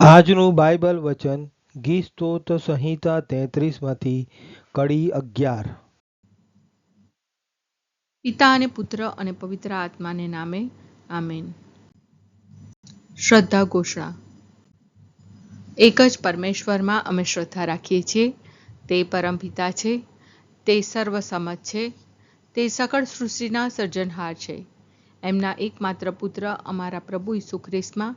આજનું બાઇબલ વચન સ્તોત્ર સંહિતા તેત્રીસમાંથી કડી અગિયાર. પિતા અને પુત્ર અને પવિત્ર આત્માને નામે આમેન. શ્રદ્ધા ઘોષણા. એક જ પરમેશ્વરમાં અમે શ્રદ્ધા રાખીએ છીએ. તે પરમપિતા છે. તે સર્વસમત છે. તે સકળ સૃષ્ટિના સર્જનહાર છે. એમના એકમાત્ર પુત્ર અમારા પ્રભુ ઈસુ ખ્રિસ્તમાં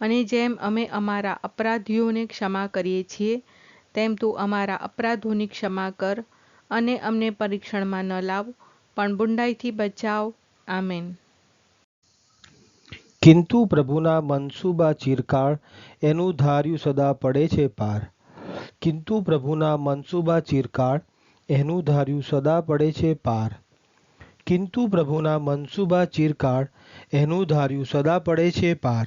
અને જેમ અમે અમારા અપરાધીઓને ક્ષમા કરીએ છીએ, તેમ તું અમારા અપરાધોની ક્ષમા કર અને અમને પરીક્ષણમાં ન લાવ, પણ બુંડાઈથી બચાવ. આમેન. કિંતુ પ્રભુના મનસુબા ચિરકાળ એનું ધાર્યું સદા પડે છે પાર. કિંતુ પ્રભુના મનસુબા ચિરકાળ એનું ધાર્યું સદા પડે છે પાર. કિંતુ પ્રભુના મનસુબા ચિરકાળ એનું ધાર્યું સદા પડે છે પાર.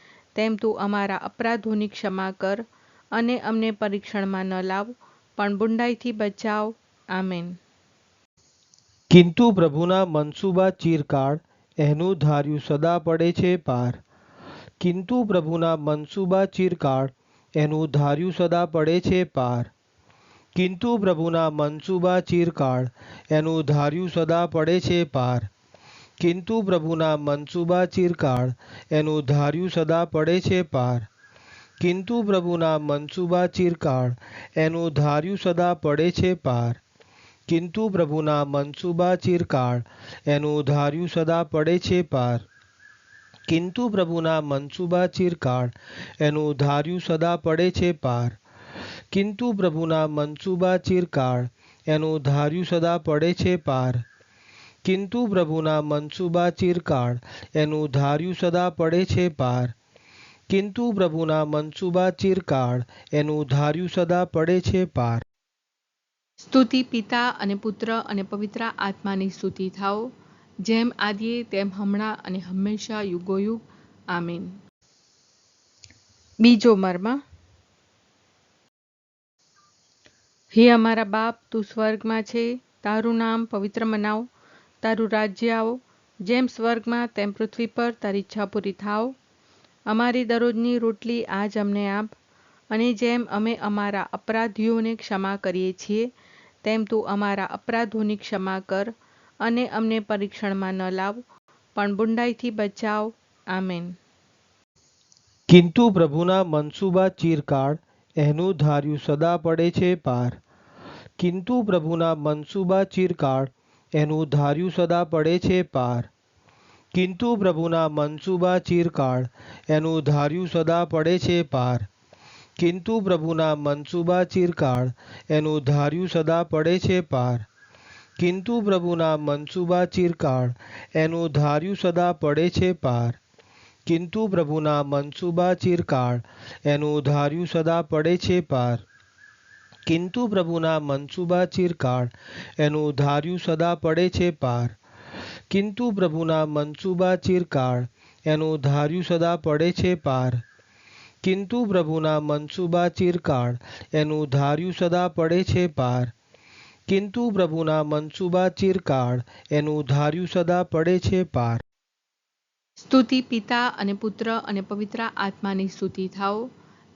તેમ તું અમારા અપરાધોની ક્ષમા કર અને અમને પરીક્ષણમાં ન લાવ, પણ બુંડાઈથી બચાવ. આમેન. કિંતુ પ્રભુના મનસુબા ચિરકાળ એનું ધાર્યું સદા પડે છે પાર. કિંતુ પ્રભુના મનસુબા ચિરકાળ એનું ધાર્યું સદા પડે છે પાર. કિંતુ પ્રભુના મનસુબા ચિરકાળ એનું ધાર્યું સદા પડે છે પાર. કિંતુ પ્રભુના મનસુબા ચિરકાળ એનું ધાર્યું સદા પડે છે પાર. કિંતુ પ્રભુના મનસુબા ચિરકાળ એનું ધાર્યું સદા પડે છે પાર. કિંતુ પ્રભુના મનસુબા ચિરકાળ એનું ધાર્યું સદા પડે છે પાર. કિંતુ પ્રભુના મનસુબા ચિરકાળ એનું ધાર્યું સદા પડે છે પાર. કિંતુ પ્રભુના મનસુબા ચિરકાળ એનું ધાર્યું સદા પડે છે પાર. કિંતુ પ્રભુના મનસુબા ચિરકાળ એનું ધાર્યું સદા પડે છે પાર. કિંતુ પ્રભુના મનસુબા ચિરકાળ એનું ધાર્યું સદા પડે છે પાર. સ્તુતિ પિતા અને પુત્ર અને પવિત્ર આત્માની સ્તુતિ થાઓ, જેમ આદિએ તેમ હમણાં અને હંમેશા યુગોયુગ. આમીન. બીજો મર્મ. હે અમારા બાપ, તું સ્વર્ગમાં છે, તારું નામ પવિત્ર મનાવ. તારું રાજ્ય આવો. જેમ સ્વર્ગમાં તેમ પૃથ્વી પર તારી ઈચ્છા પૂરી થાવ અમારી દરરોજની રોટલી આજ અમને આપ. અને જેમ અમે અમારા અપરાધીઓને ક્ષમા કરીએ છીએ, તેમ તું અમારા અપરાધોની ક્ષમા કર અને અમને પરીક્ષણમાં ન લાવ, પણ બુંડાઈથી બચાવ. આમેન. કિંતુ પ્રભુના મનસુબા ચિરકાળ એનું ધાર્યું સદા પડે છે પાર. કિંતુ પ્રભુના મનસુબા ચિરકાળ એનું ધાર્યું સદા પડે છે પાર. કિંતુ પ્રભુના મનસુબા ચિરકાળ એનું ધાર્યું સદા પડે છે પાર. કિંતુ પ્રભુના મનસુબા ચિરકાળ એનું ધાર્યું સદા પડે છે પાર. કિંતુ પ્રભુના મનસુબા ચિરકાળ એનું ધાર્યું સદા પડે છે પાર. કિંતુ પ્રભુના મનસુબા ચિરકાળ એનું ધાર્યું સદા પડે છે પાર. કિંતુ પ્રભુના મનસુબા ચિરકાળ, એનું ધાર્યું સદા પડે છે પાર. કિંતુ પ્રભુના મનસુબા ચિરકાળ, એનું ધાર્યું સદા પડે છે પાર. કિંતુ પ્રભુના મનસુબા ચિરકાળ, એનું ધાર્યું સદા પડે છે પાર. કિંતુ પ્રભુના મનસુબા ચિરકાળ, એનું ધાર્યું સદા પડે છે પાર. સ્તુતિ પિતા અને પુત્ર અને પવિત્ર આત્માની સ્તુતિ થાઓ.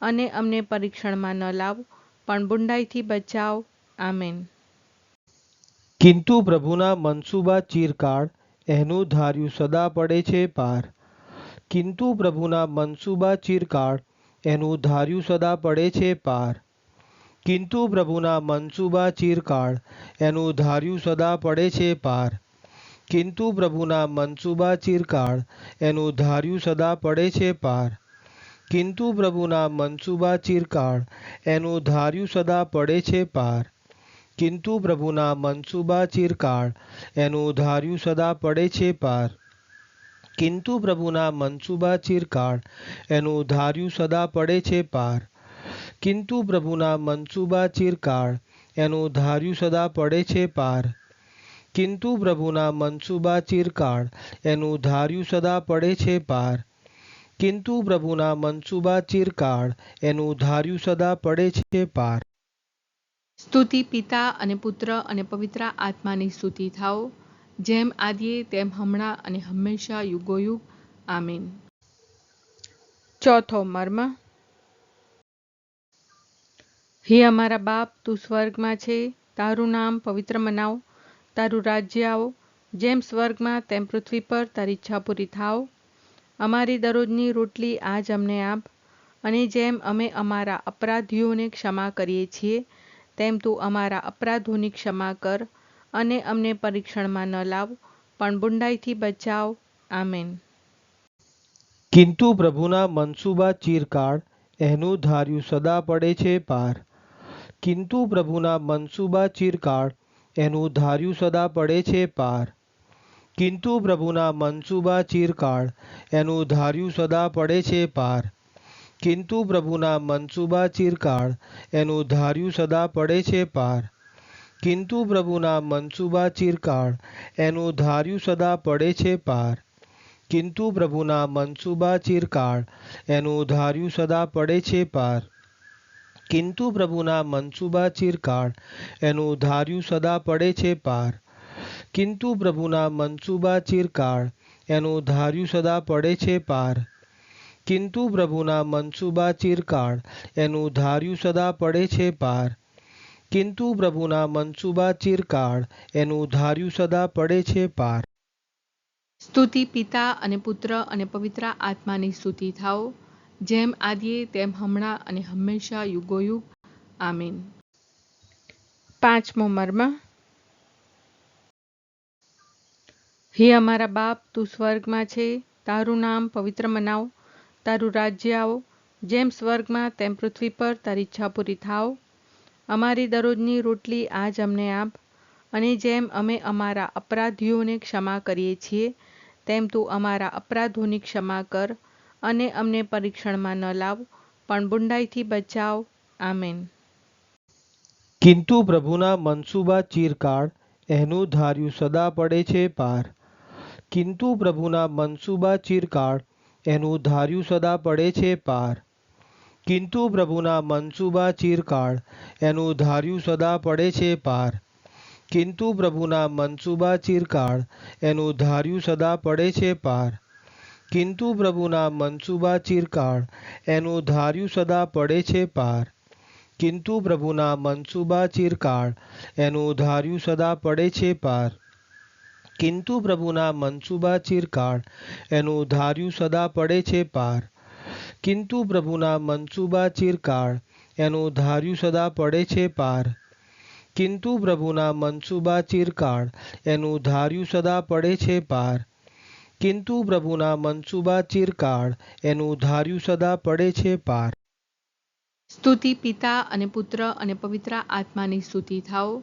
અને અમને પરીક્ષણમાં ન લાવ, પણ બુંડાઈથી બચાવ. આમેન. કિંતુ પ્રભુના મનસુબા ચિરકાળ એનું ધાર્યું સદા પડે છે પાર. કિંતુ પ્રભુના મનસુબા ચિરકાળ એનું ધાર્યું સદા પડે છે પાર. કિંતુ પ્રભુના મનસુબા ચિરકાળ એનું ધાર્યું સદા પડે છે પાર. કિંતુ પ્રભુના મનસુબા ચિરકાળ એનું ધાર્યું સદા પડે છે પાર. કિંતુ પ્રભુના મનસુબા ચિરકાળ, એનું ધાર્યું સદા પડે છે પાર. કિંતુ પ્રભુના મનસુબા ચિરકાળ, એનું ધાર્યું સદા પડે છે પાર. કિંતુ પ્રભુના મનસુબા ચિરકાળ, એનું ધાર્યું સદા પડે છે પાર. કિંતુ પ્રભુના મનસુબા ચિરકાળ, એનું ધાર્યું સદા પડે છે પાર. કિંતુ પ્રભુના મનસુબા ચિરકાળ, એનું ધાર્યું સદા પડે છે પાર. કિંતુ પ્રભુના મનસુબા ચિરકાળ એનું ધાર્યું સદા પડે છે પાર. સ્તુતિ પિતા અને પુત્ર અને પવિત્ર આત્માની સ્તુતિ થાઓ, જેમ આદિએ તેમ હમણાં અને હંમેશા યુગોયુગ. આમીન. ચોથો મર્મ. હે અમારા બાપ, તું સ્વર્ગમાં છે, તારું નામ પવિત્ર મનાવ, તારું રાજ્ય આવો, જેમ સ્વર્ગમાં તેમ પૃથ્વી પર તારી ઈચ્છા પૂરી થાવ અમારી દરરોજની રોટલી આજ અમને આપ. અને જેમ અમે અમારા અપરાધીઓને ક્ષમા કરીએ છીએ, તેમ તું અમારા અપરાધોની ક્ષમા કર અને અમને પરીક્ષણમાં ન લાવ, પણ બુંડાઈથી બચાવ. આમેન. કિંતુ પ્રભુના મનસુબા ચિરકાળ એનું ધાર્યું સદા પડે છે પાર. કિંતુ પ્રભુના મનસુબા ચિરકાળ એનું ધાર્યું સદા પડે છે પાર. કિંતુ પ્રભુના મનસુબા ચિરકાળ, એનું ધાર્યું સદા પડે છે પાર. કિંતુ પ્રભુના મનસુબા ચિરકાળ, એનું ધાર્યું સદા પડે છે પાર. કિંતુ પ્રભુના મનસુબા ચિરકાળ, એનું ધાર્યું સદા પડે છે પાર. કિંતુ પ્રભુના મનસુબા ચિરકાળ, એનું ધાર્યું સદા પડે છે પાર. કિંતુ પ્રભુના મનસુબા ચિરકાળ, એનું ધાર્યું સદા પડે છે પાર. કિંતુ પ્રભુના મનસુબા ચિરકાળ એનું ધાર્યું સદા પડે છે પાર. કિંતુ પ્રભુના મનસુબા ચિરકાળ એનું ધાર્યું સદા પડે છે પાર. કિંતુ પ્રભુના મનસુબા ચિરકાળ એનું ધાર્યું સદા પડે છે પાર. સ્તુતિ પિતા અને પુત્ર અને પવિત્ર આત્માની સ્તુતિ થાઓ. જેમ આદિએ તેમ હમણાં અને હંમેશા યુગોયુગ. આમીન. પાંચમો મર્મ. હે અમારા બાપ, તું સ્વર્ગમાં છે. તારું નામ પવિત્ર મનાવ. તારું રાજ્ય આવો. જેમ સ્વર્ગમાં, તેમ પૃથ્વી પર તારી ઈચ્છા પૂરી થાવ. અમારી દરરોજની રોટલી આજ અમને આપ. અને જેમ અમે અમારા અપરાધીઓને ક્ષમા કરીએ છીએ, તેમ તું અમારા અપરાધોની ક્ષમા કર અને અમને પરીક્ષણમાં ન લાવ, પણ બુંડાઈથી બચાવ. આમેન. કિંતુ પ્રભુના મનસુબા ચિરકાળ, એનું ધાર્યું સદા પડે છે પાર. કિંતુ પ્રભુના મનસુબા ચિરકાળ એનું ધાર્યું સદા પડે છે પાર. કિંતુ પ્રભુના મનસુબા ચિરકાળ એનું ધાર્યું સદા પડે છે પાર. કિંતુ પ્રભુના મનસુબા ચિરકાળ એનું ધાર્યું સદા પડે છે પાર. કિંતુ પ્રભુના મનસુબા ચિરકાળ એનું ધાર્યું સદા પડે છે પાર. કિંતુ પ્રભુના મનસુબા ચિરકાળ એનું ધાર્યું સદા પડે છે પાર. કિંતુ પ્રભુના મનસુબા ચિરકાળ, એનું ધાર્યું સદા પડે છે પાર. કિંતુ પ્રભુના મનસુબા ચિરકાળ, એનું ધાર્યું સદા પડે છે પાર. કિંતુ પ્રભુના મનસુબા ચિરકાળ, એનું ધાર્યું સદા પડે છે પાર. કિંતુ પ્રભુના મનસુબા ચિરકાળ, એનું ધાર્યું સદા પડે છે પાર. સ્તુતિ પિતા અને પુત્ર અને પવિત્ર આત્માની સ્તુતિ થાઓ.